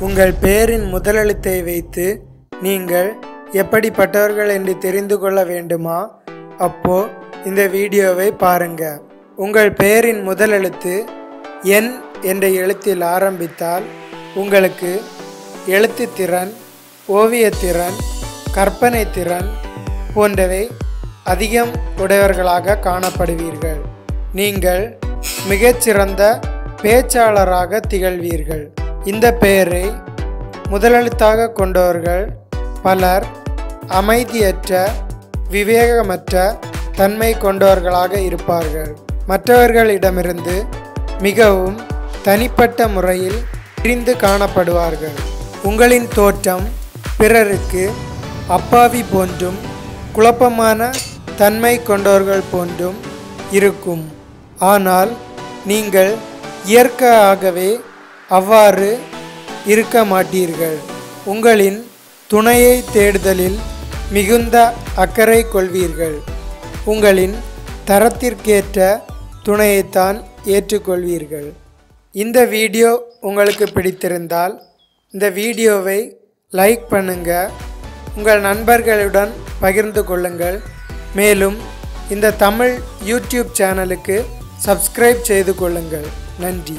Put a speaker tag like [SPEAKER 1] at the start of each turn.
[SPEAKER 1] உங்கள் பெயரின் முதலெழுத்தை வைத்து நீங்கள் எப்படிப்பட்டவர்கள் என்று தெரிந்து கொள்ள வேண்டுமா? அப்போ இந்த வீடியோவை பாருங்க. உங்கள் பெயரின் முதலெழுத்து என் என்ற எழுத்தில் ஆரம்பித்தால் உங்களுக்கு எழுத்துத்திறன் ஓவியத்திறன் கற்பனை திறன் போன்றவை அதிகம் உடையவர்களாக காணப்படுவீர்கள். நீங்கள் மிகச்சிறந்த பேச்சாளராக திகழ்வீர்கள். இந்த பெயரை முதலெழுத்தாக கொண்டவர்கள் பலர் அமைதியற்ற விவேகமற்ற தன்மை கொண்டவர்களாக இருப்பார்கள். மற்றவர்களிடமிருந்து மிகவும் தனிப்பட்ட முறையில் பிரிந்து காணப்படுவார்கள். உங்களின் தோற்றம் பிறருக்கு அப்பாவி போன்றும் குழப்பமான தன்மை கொண்டவர்கள் போன்றும் இருக்கும். ஆனால் நீங்கள் இயற்கையாகவே அவ்வாறு இருக்க மாட்டீர்கள். உங்களின் துணையை தேடுதலில் மிகுந்த அக்கறை கொள்வீர்கள். உங்களின் தரத்திற்கேற்ற துணையைத்தான் ஏற்றுக்கொள்வீர்கள். இந்த வீடியோ உங்களுக்கு பிடித்திருந்தால் இந்த வீடியோவை லைக் பண்ணுங்க. உங்கள் நண்பர்களுடன் பகிர்ந்து கொள்ளுங்கள். மேலும் இந்த தமிழ் யூடியூப் சேனலுக்கு சப்ஸ்கிரைப் செய்து கொள்ளுங்கள். நன்றி.